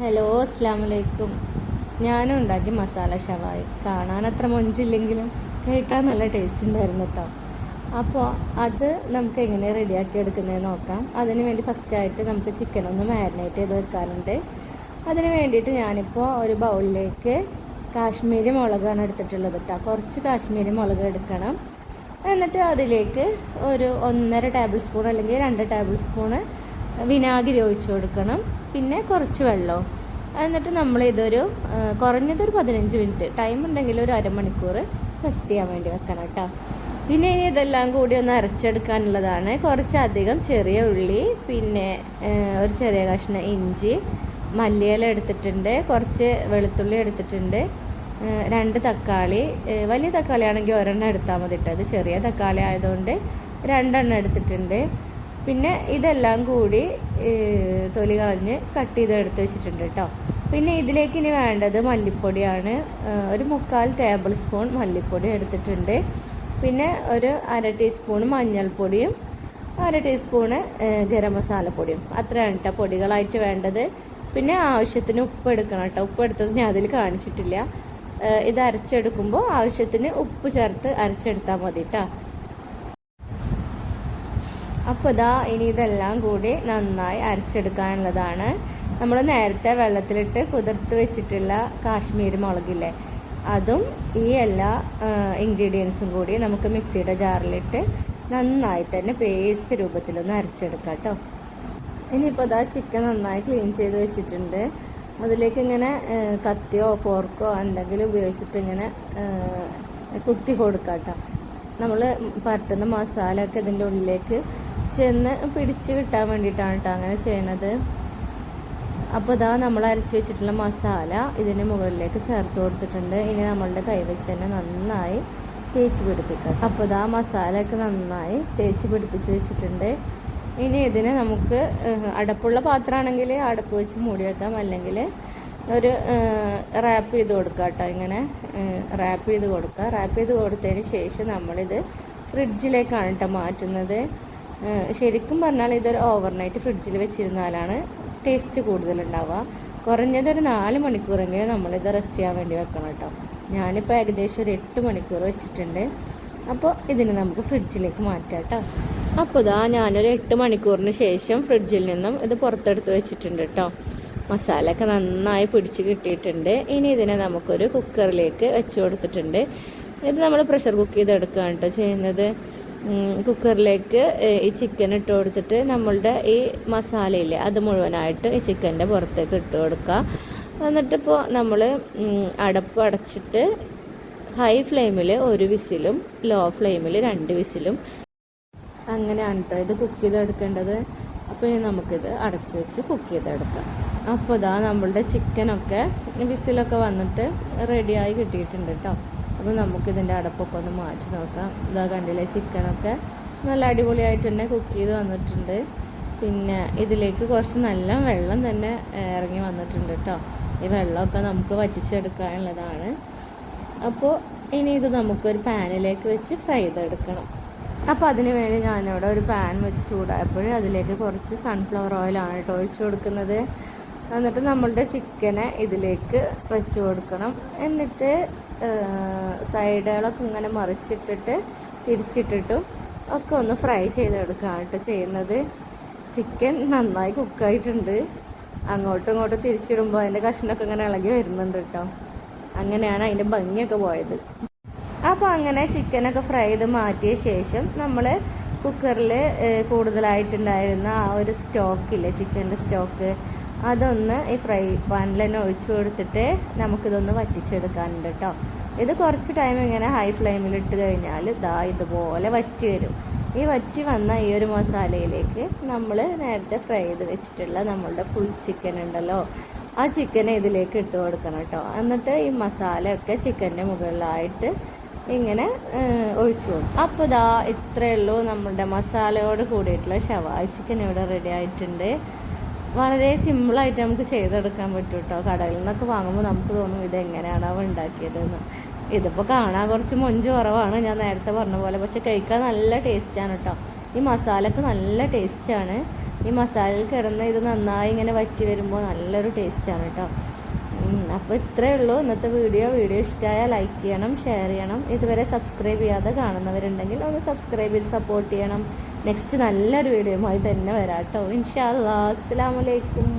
Hello അസ്സാം വലൈക്കും ഞാനും ഉണ്ടാക്കി മസാല ഷവായി. കാണാൻ അത്ര മൊഞ്ചില്ലെങ്കിലും കഴിക്കാൻ നല്ല ടേസ്റ്റ് ഉണ്ടായിരുന്നു കേട്ടോ അപ്പോൾ അത് നമുക്ക് എങ്ങനെ റെഡിയാക്കി എടുക്കുന്നത് നോക്കാം. അതിന് വേണ്ടി ഫസ്റ്റായിട്ട് നമുക്ക് ചിക്കൻ ഒന്ന് മാരിനേറ്റ് ചെയ്ത് വെക്കാനുണ്ട്. അതിന് വേണ്ടിയിട്ട് ഞാനിപ്പോൾ ഒരു ബൗളിലേക്ക് കാശ്മീരി മുളകാണ് എടുത്തിട്ടുള്ളത് കേട്ടോ കുറച്ച് കാശ്മീരി മുളക് എടുക്കണം. എന്നിട്ട് അതിലേക്ക് ഒരു ഒന്നര ടേബിൾ സ്പൂൺ അല്ലെങ്കിൽ രണ്ട് ടേബിൾ സ്പൂണ് വിനാഗിരി ഒഴിച്ചു കൊടുക്കണം. പിന്നെ കുറച്ച് വെള്ളവും എന്നിട്ട് നമ്മൾ ഇതൊരു കുറഞ്ഞതൊരു പതിനഞ്ച് മിനിറ്റ് ടൈം ഉണ്ടെങ്കിൽ ഒരു അരമണിക്കൂർ റെസ്റ്റ് ചെയ്യാൻ വേണ്ടി വെക്കണം കേട്ടോ പിന്നെ ഇനി ഇതെല്ലാം കൂടി ഒന്ന് അരച്ചെടുക്കാനുള്ളതാണ്. കുറച്ചധികം ചെറിയ ഉള്ളി പിന്നെ ഒരു ചെറിയ കഷ്ണം ഇഞ്ചി മല്ലിയില എടുത്തിട്ടുണ്ട് കുറച്ച് വെളുത്തുള്ളി എടുത്തിട്ടുണ്ട് രണ്ട് തക്കാളി വലിയ തക്കാളി ആണെങ്കിൽ ഒരെണ്ണം എടുത്താൽ മതി കേട്ടോ അത് ചെറിയ തക്കാളി ആയതുകൊണ്ട് രണ്ടെണ്ണം എടുത്തിട്ടുണ്ട്. പിന്നെ ഇതെല്ലാം കൂടി തൊലി കളഞ്ഞ് കട്ട് ചെയ്ത് എടുത്ത് വെച്ചിട്ടുണ്ട് കേട്ടോ പിന്നെ ഇതിലേക്ക് ഇനി വേണ്ടത് മല്ലിപ്പൊടിയാണ്. ഒരു മുക്കാൽ ടേബിൾ സ്പൂൺ മല്ലിപ്പൊടി എടുത്തിട്ടുണ്ട്. പിന്നെ ഒരു അര ടീസ്പൂൺ മഞ്ഞൾപ്പൊടിയും അര ടീസ്പൂണ് ഗരം മസാലപ്പൊടിയും. അത്രയാണ് കേട്ടോ പൊടികളായിട്ട് വേണ്ടത്. പിന്നെ ആവശ്യത്തിന് ഉപ്പ് എടുക്കണം കേട്ടോ ഉപ്പ് എടുത്തത് ഞാൻ അതിൽ കാണിച്ചിട്ടില്ല. ഇത് അരച്ചെടുക്കുമ്പോൾ ആവശ്യത്തിന് ഉപ്പ് ചേർത്ത് അരച്ചെടുത്താൽ മതി കേട്ടോ അപ്പോൾ ഇതാ ഇനി ഇതെല്ലാം കൂടി നന്നായി അരച്ചെടുക്കാനുള്ളതാണ്. നമ്മൾ നേരത്തെ വെള്ളത്തിലിട്ട് കുതിർത്ത് വെച്ചിട്ടുള്ള കാശ്മീരി മുളകില്ലേ അതും ഈ എല്ലാ ഇൻഗ്രീഡിയൻസും കൂടി നമുക്ക് മിക്സിയുടെ ജാറിലിട്ട് നന്നായി തന്നെ പേസ്റ്റ് രൂപത്തിലൊന്ന് അരച്ചെടുക്കാം കേട്ടോ ഇനിയിപ്പോൾ ഇതാ ചിക്കൻ നന്നായി ക്ലീൻ ചെയ്ത് വെച്ചിട്ടുണ്ട്. അതിലേക്ക് ഇങ്ങനെ കത്തിയോ ഫോർക്കോ എന്തെങ്കിലും ഉപയോഗിച്ചിട്ട് ഇങ്ങനെ കുത്തി കൊടുക്കാം കേട്ടോ നമ്മൾ പരട്ടുന്ന മസാലയൊക്കെ ഇതിന്റെ ഉള്ളിലേക്ക് ചെന്ന് പിടിച്ച് കിട്ടാൻ വേണ്ടിയിട്ടാണ് കേട്ടോ അങ്ങനെ ചെയ്യണത്. അപ്പോൾ ഇതാ നമ്മൾ അരച്ച് വെച്ചിട്ടുള്ള മസാല ഇതിന് മുകളിലേക്ക് ചേർത്ത് കൊടുത്തിട്ടുണ്ട്. ഇനി നമ്മളുടെ കൈ വെച്ച് തന്നെ നന്നായി തേച്ച് പിടിപ്പിക്കാം. അപ്പോൾ ഇതാ മസാലയൊക്കെ നന്നായി തേച്ച് പിടിപ്പിച്ച് വെച്ചിട്ടുണ്ട്. ഇനി ഇതിന് നമുക്ക് അടപ്പുള്ള പാത്രമാണെങ്കിൽ അടപ്പ് വെച്ച് മൂടി വെക്കാം. അല്ലെങ്കിൽ ഒരു റാപ്പ് ചെയ്ത് കൊടുക്കുക കേട്ടോ ഇങ്ങനെ റാപ്പ് ചെയ്ത് കൊടുക്കുക റാപ്പ് ചെയ്ത് കൊടുത്തതിന് ശേഷം നമ്മളിത് ഫ്രിഡ്ജിലേക്കാണ് കേട്ടോ മാറ്റുന്നത്. ശരിക്കും പറഞ്ഞാൽ ഇതൊരു ഓവർനൈറ്റ് ഫ്രിഡ്ജിൽ വെച്ചിരുന്നാലാണ് ടേസ്റ്റ് കൂടുതലുണ്ടാവുക. കുറഞ്ഞതൊരു നാല് മണിക്കൂറെങ്കിലും നമ്മളിത് റെസ്റ്റ് ചെയ്യാൻ വേണ്ടി വെക്കണം കേട്ടോ. ഞാനിപ്പോൾ ഏകദേശം ഒരു എട്ട് മണിക്കൂർ വെച്ചിട്ടുണ്ട്. അപ്പോൾ ഇതിന് നമുക്ക് ഫ്രിഡ്ജിലേക്ക് മാറ്റാം കേട്ടോ. അപ്പോൾ ഇതാ ഞാനൊരു എട്ട് മണിക്കൂറിന് ശേഷം ഫ്രിഡ്ജിൽ നിന്നും ഇത് പുറത്തെടുത്ത് വെച്ചിട്ടുണ്ട് കേട്ടോ. മസാലയൊക്കെ നന്നായി പിടിച്ച് കിട്ടിയിട്ടുണ്ട്. ഇനി ഇതിനെ നമുക്കൊരു കുക്കറിലേക്ക് വെച്ച് കൊടുത്തിട്ടുണ്ട്. ഇത് നമ്മൾ പ്രഷർ കുക്ക് ചെയ്തെടുക്കുകയാണ് കേട്ടോ ചെയ്യുന്നത്. കുക്കറിലേക്ക് ഈ ചിക്കൻ ഇട്ട് കൊടുത്തിട്ട് നമ്മളുടെ ഈ മസാലയില്ലേ അത് മുഴുവനായിട്ട് ഈ ചിക്കന്റെ പുറത്തേക്ക് ഇട്ട് കൊടുക്കുക. എന്നിട്ടിപ്പോൾ നമ്മൾ അടപ്പ് അടച്ചിട്ട് ഹൈ ഫ്ലെയിമിൽ ഒരു വിസിലും ലോ ഫ്ലെയിമിൽ രണ്ട് വിസിലും അങ്ങനെയാണ് കേട്ടോ ഇത് കുക്ക് ചെയ്തെടുക്കേണ്ടത്. അപ്പോൾ ഇനി നമുക്കിത് അടച്ച് വെച്ച് കുക്ക് ചെയ്തെടുക്കാം. അപ്പോൾ ഇതാ നമ്മളുടെ ചിക്കനൊക്കെ വിസിലൊക്കെ വന്നിട്ട് റെഡിയായി കിട്ടിയിട്ടുണ്ട് കേട്ടോ അപ്പോൾ നമുക്കിതിന്റെ അടപ്പൊക്കെ ഒന്ന് മാറ്റി നോക്കാം. ഇതാ കണ്ടില്ലേ ചിക്കനൊക്കെ നല്ല അടിപൊളിയായിട്ട് തന്നെ കുക്ക് ചെയ്ത് വന്നിട്ടുണ്ട്. പിന്നെ ഇതിലേക്ക് കുറച്ച് നല്ല വെള്ളം തന്നെ ഇറങ്ങി വന്നിട്ടുണ്ട് കേട്ടോ ഈ വെള്ളമൊക്കെ നമുക്ക് വറ്റിച്ചെടുക്കാനുള്ളതാണ്. അപ്പോൾ ഇനി ഇത് നമുക്കൊരു പാനിലേക്ക് വെച്ച് ഫ്രൈ ചെയ്തെടുക്കണം. അപ്പോൾ അതിന് വേണ്ടി ഞാനിവിടെ ഒരു പാൻ വെച്ച് ചൂടായപ്പോഴേ അതിലേക്ക് കുറച്ച് സൺഫ്ലവർ ഓയിലാണ് കേട്ടോ ഒഴിച്ചു കൊടുക്കുന്നത്. എന്നിട്ട് നമ്മളുടെ ചിക്കനെ ഇതിലേക്ക് വെച്ച് കൊടുക്കണം. എന്നിട്ട് സൈഡുകളൊക്കെ ഇങ്ങനെ മറിച്ചിട്ടിട്ട് തിരിച്ചിട്ടിട്ടും ഒക്കെ ഒന്ന് ഫ്രൈ ചെയ്തെടുക്കാം കേട്ടോ ചെയ്യുന്നത്. ചിക്കൻ നന്നായി കുക്കായിട്ടുണ്ട്. അങ്ങോട്ടും ഇങ്ങോട്ടും തിരിച്ചിടുമ്പോൾ അതിന്റെ കഷ്ണമൊക്കെ ഇങ്ങനെ ഇളകി വരുന്നുണ്ട് കേട്ടോ. അങ്ങനെയാണ് അതിന്റെ ഭംഗിയൊക്കെ പോയത്. അപ്പോൾ അങ്ങനെ ചിക്കനൊക്കെ ഫ്രൈ ചെയ്ത് മാറ്റിയ ശേഷം നമ്മൾ കുക്കറിൽ കൂടുതലായിട്ടുണ്ടായിരുന്ന ആ ഒരു സ്റ്റോക്കില്ലേ ചിക്കന്റെ സ്റ്റോക്ക് അതൊന്ന് ഈ ഫ്രൈ പാനിൽ തന്നെ ഒഴിച്ചു കൊടുത്തിട്ട് നമുക്കിതൊന്ന് വറ്റിച്ചെടുക്കാനുണ്ട് കേട്ടോ ഇത് കുറച്ച് ടൈം ഇങ്ങനെ ഹൈ ഫ്ലെയിമിൽ ഇട്ട് കഴിഞ്ഞാൽ ദാ ഇതുപോലെ വറ്റി വരും. ഈ വറ്റി വന്ന ഈ ഒരു മസാലയിലേക്ക് നമ്മൾ നേരത്തെ ഫ്രൈ ചെയ്ത് വെച്ചിട്ടുള്ള നമ്മളുടെ ഫുൾ ചിക്കൻ ഉണ്ടല്ലോ ആ ചിക്കനെ ഇതിലേക്ക് ഇട്ട് കൊടുക്കണം കേട്ടോ എന്നിട്ട് ഈ മസാലയൊക്കെ ചിക്കന്റെ മുകളിലായിട്ട് ഇങ്ങനെ ഒഴിച്ചു കൊടുക്കും. അപ്പോൾ ഇതാ ഇത്രയേ ഉള്ളൂ നമ്മളുടെ മസാലയോട് കൂടിയിട്ടുള്ള ഷവായ് ചിക്കൻ ഇവിടെ റെഡി ആയിട്ടുണ്ട്. വളരെ സിമ്പിളായിട്ട് നമുക്ക് ചെയ്തെടുക്കാൻ പറ്റും കേട്ടോ കടയിൽ നിന്നൊക്കെ വാങ്ങുമ്പോൾ നമുക്ക് തോന്നും ഇതെങ്ങനെയാണ് അവ ഉണ്ടാക്കിയതെന്ന്. ഇതിപ്പോൾ കാണാൻ കുറച്ച് മൊഞ്ച് കുറവാണ്. ഞാൻ നേരത്തെ പറഞ്ഞ പോലെ. പക്ഷെ കഴിക്കാൻ നല്ല ടേസ്റ്റാണ് കേട്ടോ ഈ മസാലക്ക് നല്ല ടേസ്റ്റാണ് ഈ മസാലയിൽ കിടന്ന് ഇത് നന്നായി ഇങ്ങനെ വറ്റി വരുമ്പോൾ നല്ലൊരു ടേസ്റ്റാണ് കേട്ടോ അപ്പോൾ ഇത്രയേ ഉള്ളൂ. ഇന്നത്തെ വീഡിയോ. വീഡിയോ ഇഷ്ടമായാൽ ലൈക്ക് ചെയ്യണം ഷെയർ ചെയ്യണം. ഇതുവരെ സബ്സ്ക്രൈബ് ചെയ്യാതെ കാണുന്നവരുണ്ടെങ്കിൽ ഒന്ന് സബ്സ്ക്രൈബ് ചെയ്ത് സപ്പോർട്ട് ചെയ്യണം. നെക്സ്റ്റ് നല്ലൊരു വീഡിയോയുമായി തന്നെ വരാം കേട്ടോ ഇൻഷാ അസ്സാം വലൈക്കും